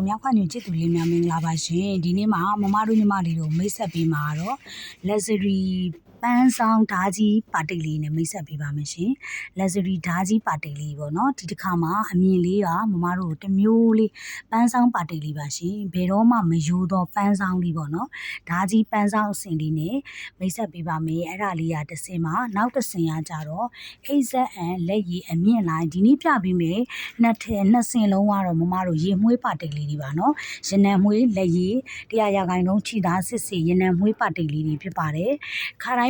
တို့မြောက်ခွညွန်ချစ်သူလေးများမင်္ဂလာပါရှင်ဒီနေ့မှာမမတို့ညီမလေးတို့မိတ်ဆက်ပေးမှာတော့ luxury ပန်းဆောင်ဓာကြီးပါတိတ်လေးနဲ့မိတ်ဆက်ပေးပါမယ်ရှင် luxury ဓာကြီးပါတိတ်လေးပေါ့နော်ဒီတစ်ခါမှာအမြင်လေးကမမတို့တစ်မျိုးလေးပန်းဆောင်ပါတိတ်လေးပါရှင်ဘယ်တော့မှမယိုးတော့ပန်းဆောင်လေးပေါ့နော်ဓာကြီးပန်းဆောင်အစင်လေးနဲ့မိတ်ဆက်ပေးပါမယ်အဲ့ဒါလေးကတစ်စင်မှာနောက်တစ်စင်ကကြတော့ HZN လက်ရည်အမြင့်လိုင်းဒီနေ့ပြပေးမယ်နှစ်ထည်နှစ်စင်လုံးကတော့မမတို့ရေမွှေးပါတိတ်လေးတွေပါနော်ရနံမွှေးလက်ရည်တရားရာခိုင်နှုန်းခြိသားစစ်စီရနံမွှေးပါတိတ်လေးတွေဖြစ်ပါတယ်ခါတိုင်း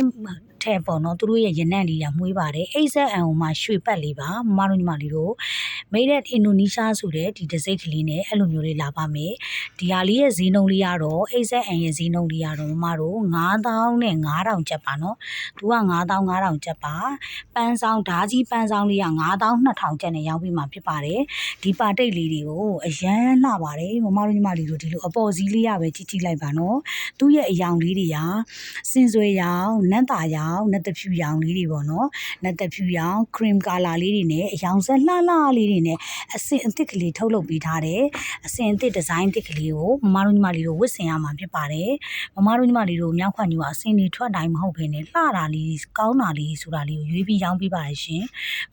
ထဲပေါ့နော်သူတို့ရဲ့ရနံလေးကမွှေးပါတယ် HZN ဟိုမှာရွှေပတ်လေးပါမမတို့ညီမလေးတို့ made in Indonesia ဆိုတဲ့ဒီဒစိတ်ကလေးနဲ့အဲ့လိုမျိုးလေးလာပါမယ်ဒီဟာလေးရဲ့ဈေးနှုန်းလေးကတော့ HZN ရဲ့ဈေးနှုန်းလေးကတော့မမတို့9000နဲ့9000ကျပ်ပါနော်သူက9000 9000ကျပ်ပါပန်းဆောင်ဓာကြီးပန်းဆောင်လေးက9000 2000ကျပ်နဲ့ရောင်းပြီးမှဖြစ်ပါတယ်ဒီပါတိတ်လေးတွေကိုအရန်လှပါတယ်မမတို့ညီမလေးတို့ဒီလိုအပေါ်စီးလေးရပဲကြည့်ကြည့်လိုက်ပါနော်သူ့ရဲ့အယောင်လေးတွေကစင်စွယ်ရောင်နတ်တာရောင်နတ်တဖြူရောင်လေးတွေပေါ့နော်နတ်တဖြူရောင် cream color လေးတွေနဲ့အယောင်ဆက်လှလှလေးတွေနဲ့အစင်အသစ်ကလေးထုတ်လုပ်ပေးထားတယ်အစင်အသစ်ဒီဇိုင်းအသစ်ကလေးကိုမမတို့ညီမလေးတို့ဝတ်ဆင်ရမှာဖြစ်ပါတယ်မမတို့ညီမလေးတို့မြောက်ခွန်ကြီးကအစင်တွေထွက်တိုင်းမဟုတ်ဘဲနဲ့လှတာလေးကောင်းတာလေးဆိုတာလေးကိုရွေးပြီးရောင်းပေးပါတယ်ရှင်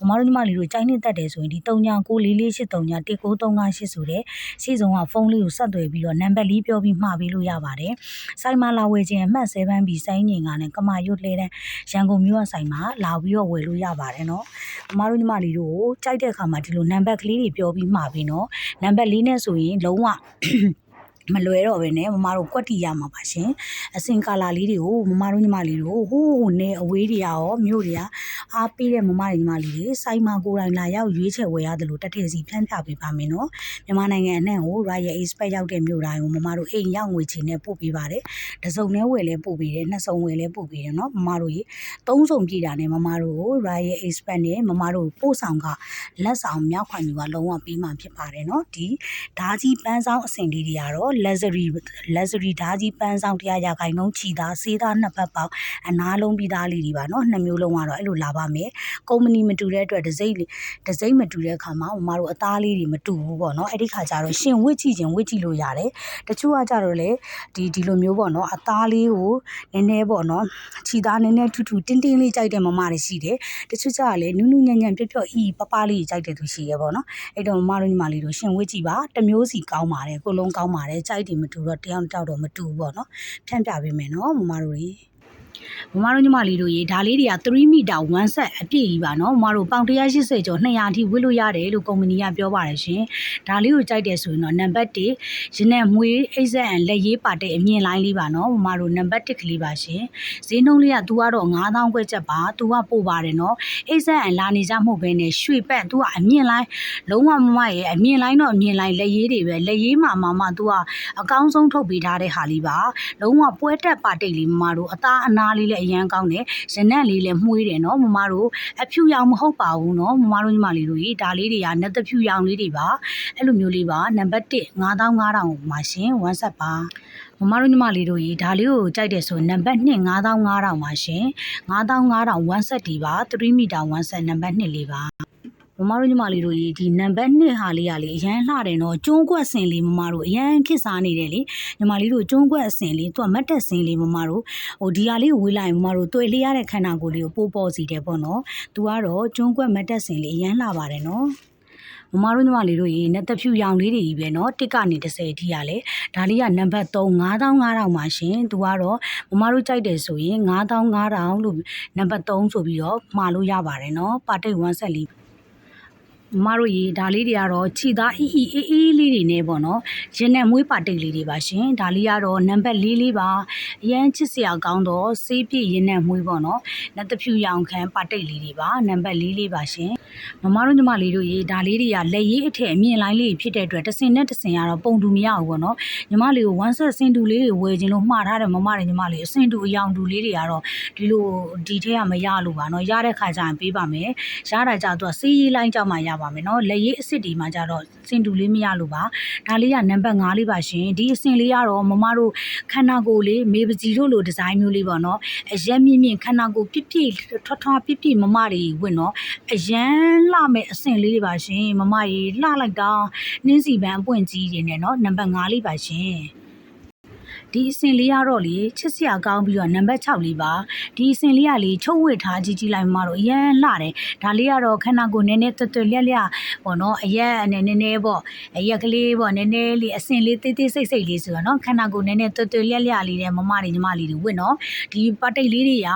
မမတို့ညီမလေးတို့ကြိုင်းနေတတ်တယ်ဆိုရင်ဒီ3994448338ဆိုတဲ့ရှေ့ဆုံးကဖုန်းလေးကိုဆက်သွယ်ပြီးတော့နံပါတ်လေးပြောပြီးမှာပေးလို့ရပါတယ်။စိုင်းမလာဝယ်ခြင်းအမှတ်7ပြီးစိုင်းငင်ကနဲ့ကမာရွတ်လဲတဲ့ရန်ကုန်မြို့ကဆိုင်မှာလာပြီးတော့ဝယ်လို့ရပါတယ်နော်။မမတို့ညီမလေးတို့ကြိုက်တဲ့အခါမှာဒီလိုနံပါတ်ကလေးတွေပြောပြီးမှာပြီးနော်။နံပါတ်လေးနဲ့ဆိုရင်လုံးဝ မလွယ်တော့ပဲねမမတို့ကွက်တီရမှာပါရှင်အစင်ကာလာလေးတွေကိုမမတို့ညီမလေးတို့ဟိုးနေအဝေးတွေရောမြို့တွေကအားပေးတဲ့မမတွေညီမလေးတွေစိုင်းမကိုယ်တိုင်လာရောက်ရွေးချယ်ဝယ်ရတယ်လို့တက်ထည့်စီဖြန့်ပြပေးပါမယ်နော်မြန်မာနိုင်ငံအနှံ့ကို Royal Expert ရောက်တဲ့မြို့တိုင်းကိုမမတို့အိမ်ရောက်ငွေချင်နဲ့ပို့ပေးပါတယ်တစုံနဲ့ဝယ်လဲပို့ပေးတယ်နှစ်စုံဝယ်လဲပို့ပေးတယ်နော်မမတို့ရေသုံးစုံပြည့်တာနဲ့မမတို့ကို Royal Expert နဲ့မမတို့ပို့ဆောင်ကလက်ဆောင်မြောက်ခွန်ကြီးကလုံးဝပေးမှဖြစ်ပါတယ်နော်ဒီဓာကြီးပန်းဆောင်အစင်လေးတွေကတော့ luxury luxury ဓာကြီးပန်းဆောင်တရားရာခိုင်နှုန်းချီသားစေးသားနှစ်ဖက်ပေါက်အနာလုံးပြီးသားလေးတွေပါနော်နှစ်မျိုးလုံးကတော့အဲ့လိုလာပါမယ်ကုမ္ပဏီမတူတဲ့အတွက်ဒစိမ့်ဒစိမ့်မတူတဲ့အခါမှာမမတို့အသားလေးတွေမတူဘူးပေါ့နော်အဲ့ဒီခါကျတော့ရှင်ဝစ်ကြည့်ခြင်းဝစ်ကြည့်လို့ရတယ်တချို့ကကြတော့လေဒီဒီလိုမျိုးပေါ့နော်အသားလေးကိုနည်းနည်းပေါ့နော်ချီသားနည်းနည်းထူထူတင်းတင်းလေးကြိုက်တဲ့မမတွေရှိတယ်တချို့ကျတော့လေနူးနူးညံ့ညံ့ပျော့ပျော့အီပပလေးကြိုက်တဲ့သူရှိရပေါ့နော်အဲ့တော့မမတို့ညီမလေးတို့ရှင်ဝစ်ကြည့်ပါတစ်မျိုးစီကောင်းပါတယ်ကိုလုံးကောင်းပါတယ်ကြိုက်တယ်မတူတော့တယောက်တစ်ယောက်တော့မတူဘူးပေါ့နော်ဖြန့်ပြပေးမယ်နော်မမတို့ကြီး မမတို့ညီမလေးတို့ရေဒါလေးတွေက3မီတာ1ဆက်အပြည့်ကြီးပါနော်မမတို့ပေါင်180ကျော်200အထိဝစ်လို့ရတယ်လို့ကုမ္ပဏီကပြောပါတယ်ရှင်ဒါလေးကိုကြိုက်တယ်ဆိုရင်တော့နံပါတ်1ရနံမွေး HZN လက်ရေးပါတဲ့အမြင့်လိုင်းလေးပါနော်မမတို့နံပါတ်1ကလေးပါရှင်ဈေးနှုန်းလေးက तू ကတော့9000ခွဲချက်ပါ तू ကပို့ပါတယ်နော် HZN လာနေကြမဟုတ်ဘဲနဲ့ရွှေပက် तू ကအမြင့်လိုင်းလုံးဝမမရဲ့အမြင့်လိုင်းတော့အမြင့်လိုင်းလက်ရေးတွေပဲလက်ရေးမှာမှမှ तू ကအကောင်းဆုံးထုတ်ပေးထားတဲ့ဟာလေးပါလုံးဝပွဲတက်ပါတိတ်လေးမမတို့အသားအနာ လေးလည်းအရန်ကောင်းတယ်ရနက်လေးလည်းမှုေးတယ်နော်မမတို့အဖြူရောင်မဟုတ်ပါဘူးနော်မမတို့ညီမလေးတို့ကြီးဒါလေးတွေကနက်တဖြူရောင်လေးတွေပါအဲ့လိုမျိုးလေးပါနံပါတ်1 9500ပါရှင် WhatsApp ပါမမတို့ညီမလေးတို့ကြီးဒါလေးကိုကြိုက်တယ်ဆိုနံပါတ်2 9500ပါရှင်9500 WhatsApp ဒီပါ3မီတာ WhatsApp နံပါတ်2လေးပါ မမတို့ညီမလေးတို့ရေဒီနံပါတ်2ဟာလေးကလေအရန်လှတယ်နော်ကျုံးကွက်စင်လေးမမတို့အရန်ခစ်စားနေတယ်လေညီမလေးတို့ကျုံးကွက်အစင်လေးသူကမတ်တက်စင်လေးမမတို့ဟိုဒီဟာလေးကိုဝေးလိုက်မမတို့တွေ့လေးရတဲ့ခန္ဓာကိုယ်လေးကိုပိုးပေါ်စီတယ်ပေါ့နော်သူကတော့ကျုံးကွက်မတ်တက်စင်လေးအရန်လှပါတယ်နော်မမတို့ညီမလေးတို့ရေနဲ့တဖြူရောင်လေးတွေကြီးပဲเนาะတစ်ကနေ30အထိရလဲဒါလေးကနံပါတ်3 9500ပါရှင်သူကတော့မမတို့ကြိုက်တယ်ဆိုရင်9500လို့နံပါတ်3ဆိုပြီးတော့မှာလို့ရပါတယ်เนาะပါတိတ်1ဆက်လေး မမတို့ရေဒါလေးတွေကတော့ခြိသားအီအီအေးအေးလေးတွေနဲ့ပေါ့နော်ရင်နဲ့မွေးပါတိတ်လေးတွေပါရှင်ဒါလေးကတော့နံပါတ်၄လေးပါအရန်ချစ်စရာကောင်းတော့စေးပြည့်ရင်နဲ့မွေးပေါ့နော်လက်တဖြူရောင်ခမ်းပါတိတ်လေးတွေပါနံပါတ်၄လေးပါရှင်မမတို့ညီမလေးတို့ရေဒါလေးတွေကလက်ရေးအထက်အမြင့်လိုင်းလေးဖြစ်တဲ့အတွက်တစ်စင်နဲ့တစ်စင်ကတော့ပုံတူမရဘူးပေါ့နော်ညီမလေးကိုဝမ်းဆက်စင်တူလေးတွေဝယ်ခြင်းလို့မှားထားတယ်မမတွေညီမလေးအစင်တူအယောင်တူလေးတွေကတော့ဒီလိုဒီထဲကမရလို့ပါနော်ရတဲ့ခါကျရင်ပေးပါမယ်ရတာကြတော့စီးရီးလိုင်းကြောက်မှရပါမယ်နော်လက်ရည်အစ်စ်ဒီမှာကြတော့စင်တူလေးမရလို့ပါဒါလေးကနံပါတ်5လေးပါရှင်ဒီအစင်လေးကတော့မမတို့ခန္ဓာကိုယ်လေးမေပစီတို့လိုဒီဇိုင်းမျိုးလေးပေါ့နော်အရက်မြင့်မြင့်ခန္ဓာကိုယ်ပြည့်ပြည့်ထွတ်ထွားပြည့်ပြည့်မမတွေဝင်တော့အရန်လှမဲ့အစင်လေးတွေပါရှင်မမကြီးလှလိုက်တာနင်းစီပန်းအပွင့်ကြီးတွေနဲ့နော်နံပါတ်5လေးပါရှင် ဒီအစင်လေးကတော့လေချစ်စရာကောင်းပြီးတော့နံပါတ်6လေးပါဒီအစင်လေးကလေချုပ်ဝစ်ထားကြည့်ကြည့်လိုက်မှတော့အရန်လှတယ်ဒါလေးကတော့ခန္ဓာကိုယ်နည်းနည်းတွတ်တွတ်လျက်လျက်ပေါ့နော်အရက်နဲ့နည်းနည်းပေါ့အရက်ကလေးပေါ့နည်းနည်းလေးအစင်လေးသေးသေးစိတ်စိတ်လေးဆိုတော့နော်ခန္ဓာကိုယ်နည်းနည်းတွတ်တွတ်လျက်လျက်လေးတဲ့မမတွေညီမလေးတွေဝစ်နော်ဒီပတ်တိတ်လေးတွေက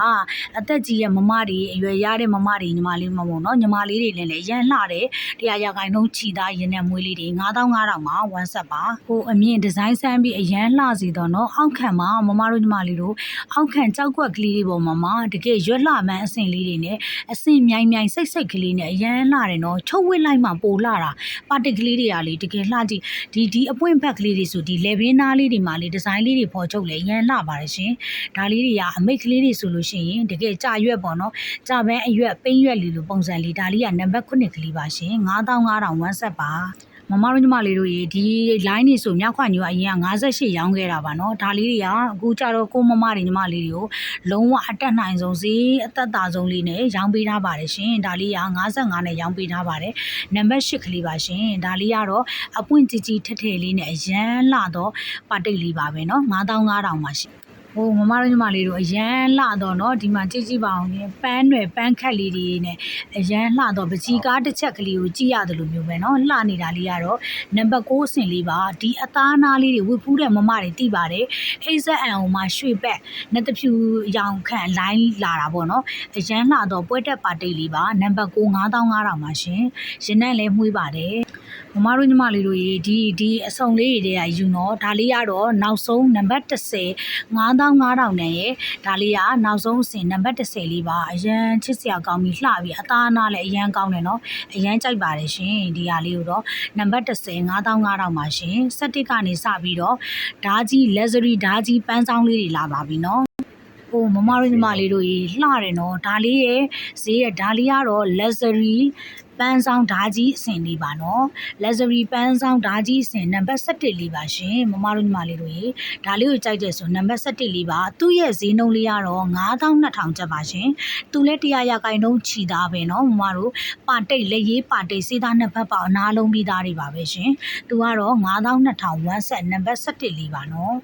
အသက်ကြီးရဲ့မမတွေအရွယ်ရတဲ့မမတွေညီမလေးမမို့နော်ညီမလေးတွေလည်းလည်းအရန်လှတယ်တရားရခိုင်နှုန်းချီသားရင်နဲ့မွေးလေးတွေ9500မှာဝမ်းဆက်ပါဟိုအမြင့်ဒီဇိုင်းဆန်းပြီးအရန်လှစီတော့နော်အောက်ခံမှာမမတို့ညီမလေးတို့အောက်ခံကြောက်ကွက်ကလေးတွေပေါ်မှာမှာတကယ်ရွက်လှမှန်းအစင်လေးတွေနဲ့အစင်မြိုင်မြိုင်စိတ်စိတ်ကလေးနဲ့အရန်လှတယ်နော်ချုပ်ဝစ်လိုက်မှပိုလှတာပါတစ်ကလေးတွေကလေတကယ်လှကြည့်ဒီဒီအပွင့်ဘက်ကလေးတွေဆိုဒီလေဘင်းနားလေးတွေမှာလေဒီဇိုင်းလေးတွေပေါ်ချုပ်လေအရန်လှပါတယ်ရှင်ဒါလေးတွေကအမိတ်ကလေးတွေဆိုလို့ရှိရင်တကယ်ကြာရွက်ပေါ့နော်ကြာပန်းအရွက်ပိန်းရွက်လေးလိုပုံစံလေးဒါလေးကနံပါတ်9ကလေးပါရှင်9500ဝမ်းဆက်ပါ မမတို့ညီမလေးတို့ရေဒီ line နေဆိုမြောက်ခွညိုအရင်က58ရောင်းခဲ့တာပါနော်ဒါလေးတွေကအခုကြတော့ကိုမမတွေညီမလေးတွေကိုလုံးဝအတက်နိုင်ဆုံးစီအသက်သာဆုံးလေးနဲ့ရောင်းပေးထားပါတယ်ရှင်ဒါလေးက55နဲ့ရောင်းပေးထားပါတယ်နံပါတ်8ကလေးပါရှင်ဒါလေးကတော့အပွင့်ကြီးကြီးထက်ထက်လေးနဲ့အရန်လာတော့ပါတိတ်လေးပါပဲနော်9500ပါရှင် ဟိုမမတို့ညီမလေးတို့အရန်လှတော့เนาะဒီမှာကြည့်ကြည့်ပါအောင်ရှင်ပန်းတွေပန်းခက်လေးတွေနဲ့အရန်လှတော့ပကြီးကားတစ်ချက်ကလေးကိုကြည့်ရတယ်လို့မျိုးပဲเนาะလှနေတာလေးကတော့ နံပါတ်6အဆင့်လေးပါဒီအသားနာလေးတွေဝစ်ဖူးတဲ့မမတွေတိပါတယ်အိဇက်အန်အောင်မှာရွှေဘက်နှစ်တဖြူရောင်ခန့်လိုင်းလာတာပေါ့နော်အရန်လှတော့ပွဲတက်ပါတိတ်လေးပါနံပါတ်9 9500ပါရှင်ရင်နဲ့လည်းမှုေးပါတယ် မမတို့ညီမလေးတို့ရေဒီဒီအဆောင်လေးတွေတွေကယူနော်ဒါလေးကတော့နောက်ဆုံးနံပါတ်10 9500နဲ့ရေဒါလေးကနောက်ဆုံးအစဉ်နံပါတ်10လေးပါအရန်ချစ်စရာကောင်းပြီးလှပြီးအသားအနာလည်းအရန်ကောင်းတယ်နော်အရန်ကြိုက်ပါတယ်ရှင်ဒီဟာလေးကိုတော့နံပါတ်10 9500ပါရှင်17ကနေစပြီးတော့ဓာကြီး luxury ဓာကြီးပန်းဆောင်လေးတွေလာပါပြီနော်ဟိုမမတို့ညီမလေးတို့ရေလှတယ်နော်ဒါလေးရဲ့ဈေးရဲ့ဒါလေးကတော့ luxury ပန်းဆောင်ဓာကြီးအဆင့်လေးပါနော် luxury ပန်းဆောင်ဓာကြီးအဆင့်နံပါတ်17လေးပါရှင်မမတို့ညီမလေးတို့ကြီးဒါလေးကိုကြိုက်တယ်ဆိုနံပါတ်17လေးပါသူ့ရဲ့ဈေးနှုန်းလေးကတော့9200ကျပ်ပါရှင်သူလည်းတရားရကိုင်နှုန်းချီသားပဲနော်မမတို့ပါတိတ်လက်ရေးပါတိတ်စေးသားနှစ်ဖက်ပေါအနာလုံးပြီးသားတွေပါပဲရှင်သူကတော့9200ဝမ်းဆက်နံပါတ်17လေးပါနော်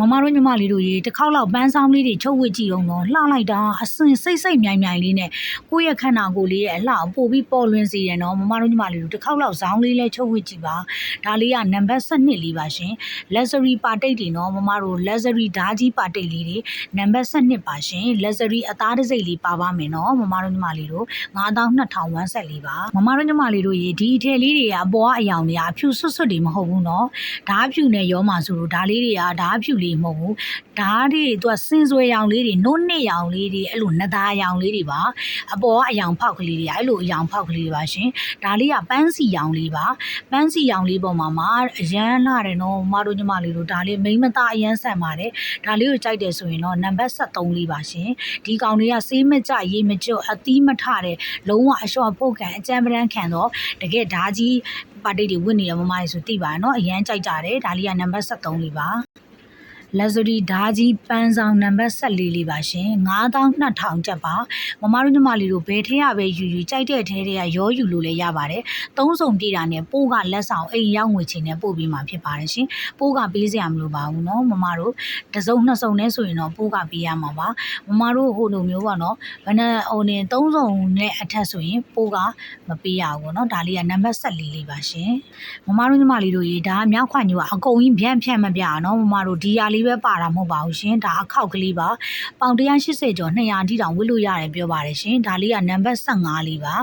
မမတို့ညီမလေးတို့ရေတစ်ခေါက်လောက်ပန်းဆောင်လေးတွေချုပ်ဝစ်ကြည့်အောင်တော့လှလိုက်တာအစင်စိတ်စိတ်မြိုင်မြိုင်လေးနဲ့ကိုယ့်ရဲ့ခန္ဓာကိုယ်လေးရဲ့အလှကိုပို့ပြီးပေါ်လွင်စေတယ်နော်မမတို့ညီမလေးတို့တစ်ခေါက်လောက်ဇောင်းလေးလဲချုပ်ဝစ်ကြည့်ပါဒါလေးကနံပါတ်7လေးပါရှင် luxury ပါတိတ်တွေနော်မမတို့ luxury ဓာကြီးပါတိတ်လေးတွေနံပါတ်7ပါရှင် luxury အသားတစ်စိတ်လေးပါပါမယ်နော်မမတို့ညီမလေးတို့9200ဝမ်းဆက်လေးပါမမတို့ညီမလေးတို့ရေဒီအထည်လေးတွေကအပေါ်ကအယောင်တွေကအဖြူဆွတ်ဆွတ်တွေမဟုတ်ဘူးနော်ဓာဖြူနဲ့ရောမှာဆိုလို့ဓာလေးတွေကဓာဖြူလေးမဟုတ်ဘူးဓာတွေသူကစင်စွဲရောင်လေးတွေနို့နှစ်ရောင်လေးတွေအဲ့လိုနသားရောင်လေးတွေပါအပေါ်ကအယောင်ဖောက်ကလေးတွေအဲ့လိုအယောင်ဖောက်ကလေးတွေပါရှင်ဒါလေးကပန်းစီရောင်လေးပါပန်းစီရောင်လေးပေါ်မှာမှာအရန်လာတယ်နော်မတို့ညီမလေးတို့ဒါလေးမိမ့်မသားအရန်ဆန်ပါတယ်ဒါလေးကိုကြိုက်တယ်ဆိုရင်တော့နံပါတ်73လေးပါရှင်ဒီကောင်လေးကစေးမကြရေမကျွတ်အသီးမထတဲ့လုံးဝအလျှော့ဖို့ကန်အကြမ်းပရန်ခံတော့တကယ်ဓာကြီးပါတိတ်တွေဝတ်နေတဲ့မမလေးဆိုသိပါရနော်အရန်ကြိုက်ကြတယ်ဒါလေးကနံပါတ်73လေးပါ luxury ဓာကြီးပန်းဆောင်နံပါတ်14လေးပါရှင်9200ကျပ်ပါမမတို့ညီမလေးတို့ဘယ်ထဲရပဲယူယူကြိုက်တဲ့ထဲထဲကရောယူလို့လည်းရပါတယ်သုံးစုံပြည့်တာနဲ့ပိုးကလက်ဆောင်အိမ်ရောက်ငွေချင်းနဲ့ပို့ပြီးမှဖြစ်ပါတယ်ရှင်ပိုးကပေးစရာမလိုပါဘူးเนาะမမတို့တစ်စုံနှစ်စုံနဲ့ဆိုရင်တော့ပိုးကပေးရမှာပါမမတို့ဟိုလိုမျိုးပေါ့နော်ဘယ်နဲ့ဟိုနေသုံးစုံနဲ့အထက်ဆိုရင်ပိုးကမပေးရဘူးเนาะဒါလေးကနံပါတ်14လေးပါရှင်မမတို့ညီမလေးတို့ရေဒါမြောက်ခွညူကအကုန်ကြီးဖြန့်ဖြန့်မပြအောင်เนาะမမတို့ဒီဟာလေး ပဲပါတာမဟုတ်ပါဘူးရှင်ဒါအခောက်ကလေးပါပေါင်180ကျော်200တိတောင်ဝစ်လို့ရတယ်ပြောပါတယ်ရှင်ဒါလေးကနံပါတ်15လေးပါ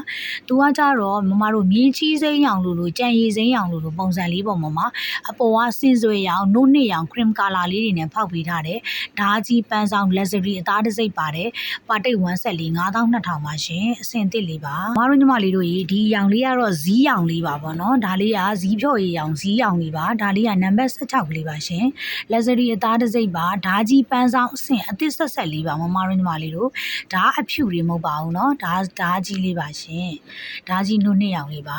သူကကြတော့မမတို့မြင်းချီးစိမ်းရောင်လိုလိုကြံရည်စိမ်းရောင်လိုလိုပုံစံလေးပုံမှာမှာအပေါ်ကစင်စွေရောင်နို့နှစ်ရောင် cream color လေးတွေနဲ့ဖောက်ပေးထားတယ်ဓာကြီးပန်းဆောင် luxury အသားတစ်စိတ်ပါတယ်ပါတိတ်1ဆက်လေး9200ပါရှင်အဆင်သစ်လေးပါမတို့ညီမလေးတို့ရေဒီရောင်လေးကတော့ဇီးရောင်လေးပါပေါ့နော်ဒါလေးကဇီးဖြော်ရည်ရောင်ဇီးရောင်လေးပါဒါလေးကနံပါတ်16ကလေးပါရှင် luxury အသာသားတစ်စိတ်ပါဓာကြီးပန်းဆောင်အဆင့်အသစ်ဆက်ဆက်လေးပါမမတို့ညီမလေးတို့ဓာအဖြူတွေမဟုတ်ပါဘူးเนาะဓာဓာကြီးလေးပါရှင်ဓာကြီးနှုတ်နှစ်ရောင်လေးပါ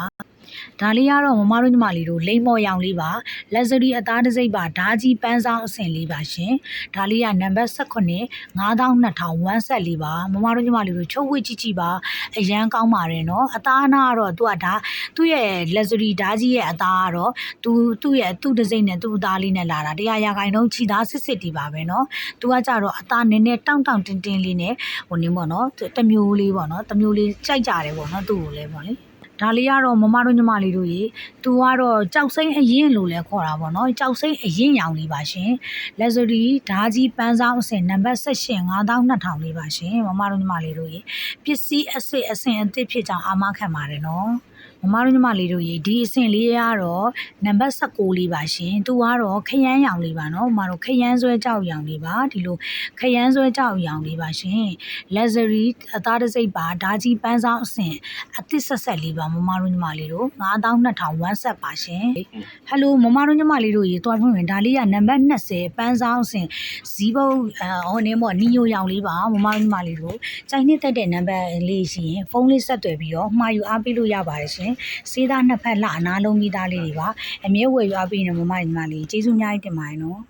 ဒါလေးကတော့မမတို့ညီမလေးတို့လိမ့်မော်ရောင်လေးပါ luxury အသားတစ်စိတ်ပါဓာကြီးပန်းဆောင်အဆင့်လေးပါရှင်ဒါလေးကနံပါတ်18 9200 174ပါမမတို့ညီမလေးတို့ချုပ်ဝှေ့ကြည့်ကြည့်ပါအရန်ကောင်းပါတယ်နော်အသားနာကတော့သူကဒါသူ့ရဲ့ luxury ဓာကြီးရဲ့အသားကတော့သူသူ့ရဲ့သူ့တစ်စိတ်နဲ့သူ့အသားလေးနဲ့လာတာတရားရာခိုင်နှုန်းချီသားစစ်စစ်တီပါပဲနော်သူကကြတော့အသားနည်းနည်းတောင့်တောင့်တင်းတင်းလေးနဲ့ဟိုနင်းပေါ့နော်တမျိုးလေးပေါ့နော်တမျိုးလေးကြိုက်ကြတယ်ပေါ့နော်သူ့ကိုလည်းပေါ့လေ ဒါလေးကတော့မမတို့ညီမလေးတို့ရေသူကတော့ကြောက်စိမ့်အရင်လို့လဲခေါ်တာပေါ့နော်ကြောက်စိမ့်အရင်ရောင်လေးပါရှင်လက်စရီဓာကြီးပန်းဆောင်အဆင့်နံပါတ်18 9200လေးပါရှင်မမတို့ညီမလေးတို့ရေပစ္စည်းအစစ်အဆင့်အသစ်ဖြစ်ကြောင်းအာမခံပါတယ်နော် မမတို့ညီမလေးတို့ရေဒီအဆင့်လေးကတော့နံပါတ်16လေးပါရှင်သူကတော့ခရမ်းရောင်လေးပါနော်မမတို့ခရမ်းဆွဲကြောက်ရောင်လေးပါဒီလိုခရမ်းဆွဲကြောက်ရောင်လေးပါရှင်လက်စရီအသားတစ်စိတ်ပါဓာကြီးပန်းဆောင်အဆင့်အသစ်ဆက်ဆက်လေးပါမမတို့ညီမလေးတို့9200ဝမ်းဆက်ပါရှင်ဟယ်လိုမမတို့ညီမလေးတို့ရေတွားဖွင့်ဝင်ဒါလေးကနံပါတ်20ပန်းဆောင်အဆင့်ဇီးဘုတ်အော်နေမော့နီယိုရောင်လေးပါမမတို့ညီမလေးတို့ကြိုင်နှစ်တက်တဲ့နံပါတ်လေးရှိရင်ဖုန်းလေးဆက်သွယ်ပြီးတော့မှာယူအားပေးလို့ရပါတယ်ရှင်စေးသားနှစ်ဖက်လှအနာလုံးမိသားလေးတွေပါအမြဲဝယ်ယူအားပေးနေမမညီမလေးကျေးဇူးအများကြီးတင်ပါတယ်နော်